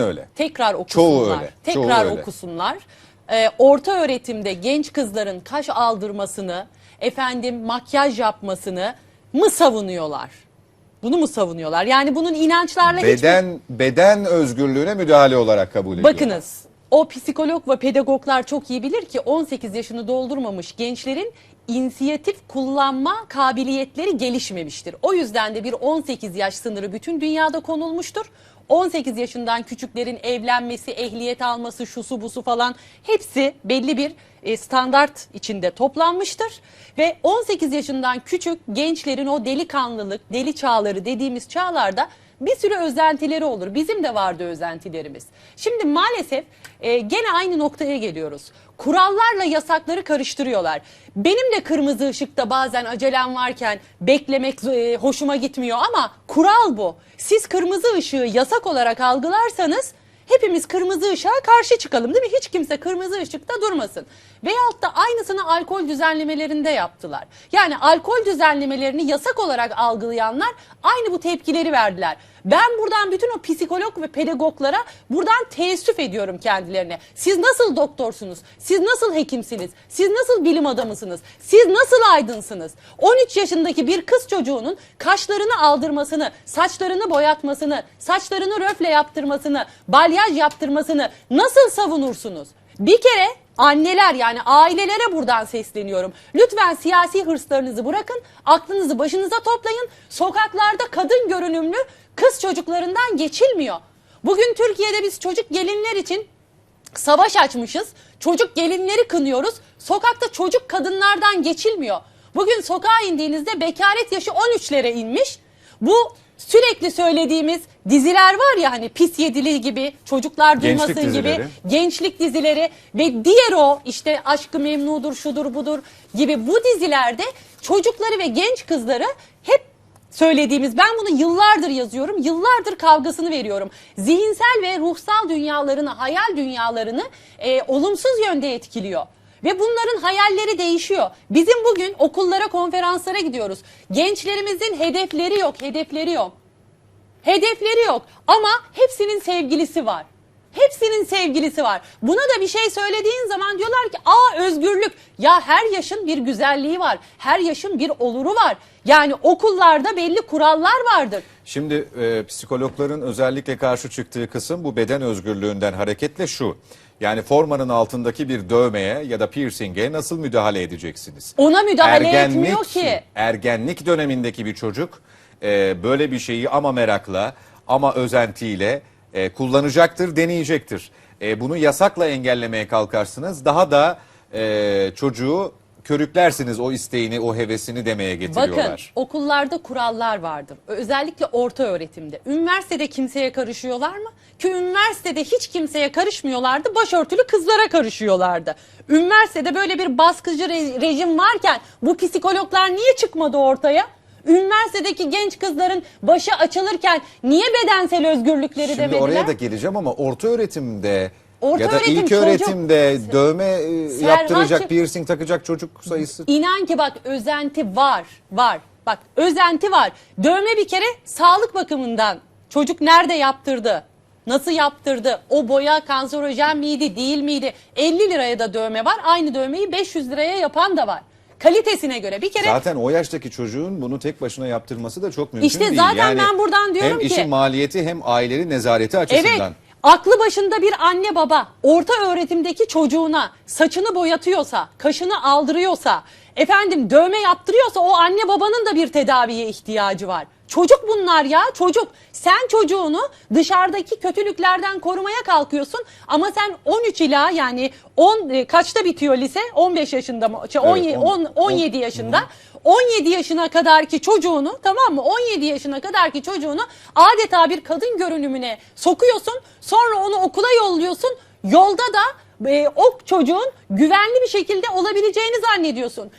Kesin öyle. Tekrar okusunlar. Çoğu öyle, çoğu Tekrar öyle. okusunlar. Ee, orta öğretimde genç kızların kaş aldırmasını, efendim makyaj yapmasını mı savunuyorlar? Bunu mu savunuyorlar? Yani bunun inançlarla hiçbir Beden beden özgürlüğüne müdahale olarak kabul ediyor. Bakınız o psikolog ve pedagoglar çok iyi bilir ki 18 yaşını doldurmamış gençlerin inisiyatif kullanma kabiliyetleri gelişmemiştir. O yüzden de bir 18 yaş sınırı bütün dünyada konulmuştur. 18 yaşından küçüklerin evlenmesi, ehliyet alması, şusu busu falan hepsi belli bir e, standart içinde toplanmıştır. Ve 18 yaşından küçük gençlerin o delikanlılık, deli çağları dediğimiz çağlarda bir sürü özentileri olur. Bizim de vardı özentilerimiz. Şimdi maalesef e, gene aynı noktaya geliyoruz. Kurallarla yasakları karıştırıyorlar. Benim de kırmızı ışıkta bazen acelem varken beklemek e, hoşuma gitmiyor ama kural bu. Siz kırmızı ışığı yasak olarak algılarsanız hepimiz kırmızı ışığa karşı çıkalım değil mi? Hiç kimse kırmızı ışıkta durmasın. Veyahut da aynısını alkol düzenlemelerinde yaptılar. Yani alkol düzenlemelerini yasak olarak algılayanlar aynı bu tepkileri verdiler. Ben buradan bütün o psikolog ve pedagoglara buradan teessüf ediyorum kendilerine. Siz nasıl doktorsunuz? Siz nasıl hekimsiniz? Siz nasıl bilim adamısınız? Siz nasıl aydınsınız? 13 yaşındaki bir kız çocuğunun kaşlarını aldırmasını, saçlarını boyatmasını, saçlarını röfle yaptırmasını, balyaj yaptırmasını nasıl savunursunuz? Bir kere anneler yani ailelere buradan sesleniyorum. Lütfen siyasi hırslarınızı bırakın, aklınızı başınıza toplayın. Sokaklarda kadın görünümlü kız çocuklarından geçilmiyor. Bugün Türkiye'de biz çocuk gelinler için savaş açmışız. Çocuk gelinleri kınıyoruz. Sokakta çocuk kadınlardan geçilmiyor. Bugün sokağa indiğinizde bekaret yaşı 13'lere inmiş. Bu sürekli söylediğimiz diziler var ya hani pis yedili gibi, çocuklar Gençlik duymasın gibi, dizileri. gençlik dizileri ve diğer o işte aşkı memnudur şudur budur gibi bu dizilerde çocukları ve genç kızları hep söylediğimiz ben bunu yıllardır yazıyorum yıllardır kavgasını veriyorum zihinsel ve ruhsal dünyalarını hayal dünyalarını e, olumsuz yönde etkiliyor. Ve bunların hayalleri değişiyor. Bizim bugün okullara, konferanslara gidiyoruz. Gençlerimizin hedefleri yok, hedefleri yok. Hedefleri yok ama hepsinin sevgilisi var. Hepsinin sevgilisi var. Buna da bir şey söylediğin zaman diyorlar ki aa özgürlük. Ya her yaşın bir güzelliği var. Her yaşın bir oluru var. Yani okullarda belli kurallar vardır. Şimdi e, psikologların özellikle karşı çıktığı kısım bu beden özgürlüğünden hareketle şu. Yani formanın altındaki bir dövmeye ya da piercing'e nasıl müdahale edeceksiniz? Ona müdahale etmiyor ki. Ergenlik dönemindeki bir çocuk e, böyle bir şeyi ama merakla ama özentiyle e, kullanacaktır, deneyecektir. E, bunu yasakla engellemeye kalkarsınız. Daha da e, çocuğu körüklersiniz o isteğini, o hevesini demeye getiriyorlar. Bakın okullarda kurallar vardır. Özellikle orta öğretimde. Üniversitede kimseye karışıyorlar mı? Ki üniversitede hiç kimseye karışmıyorlardı. Başörtülü kızlara karışıyorlardı. Üniversitede böyle bir baskıcı re- rejim varken bu psikologlar niye çıkmadı ortaya? Üniversitedeki genç kızların başı açılırken niye bedensel özgürlükleri Şimdi demediler? oraya da geleceğim ama orta öğretimde Orta ya da öğretim ilk çocuk- öğretimde dövme e, yaptıracak, piercing takacak çocuk sayısı İnan ki bak özenti var, var. Bak özenti var. Dövme bir kere sağlık bakımından. Çocuk nerede yaptırdı? Nasıl yaptırdı? O boya kanserojen miydi, değil miydi? 50 liraya da dövme var. Aynı dövmeyi 500 liraya yapan da var. Kalitesine göre. Bir kere Zaten o yaştaki çocuğun bunu tek başına yaptırması da çok mümkün İşte değil. zaten ben buradan diyorum hem ki- işin maliyeti hem ailenin nezareti açısından. Evet. Aklı başında bir anne baba orta öğretimdeki çocuğuna saçını boyatıyorsa, kaşını aldırıyorsa, efendim dövme yaptırıyorsa o anne babanın da bir tedaviye ihtiyacı var. Çocuk bunlar ya çocuk. Sen çocuğunu dışarıdaki kötülüklerden korumaya kalkıyorsun ama sen 13 ila yani 10 e, kaçta bitiyor lise? 15 yaşında mı? Şey, 17, on- 10, 17 yaşında. 17 yaşına kadarki çocuğunu tamam mı 17 yaşına kadarki çocuğunu adeta bir kadın görünümüne sokuyorsun sonra onu okula yolluyorsun yolda da e, o çocuğun güvenli bir şekilde olabileceğini zannediyorsun.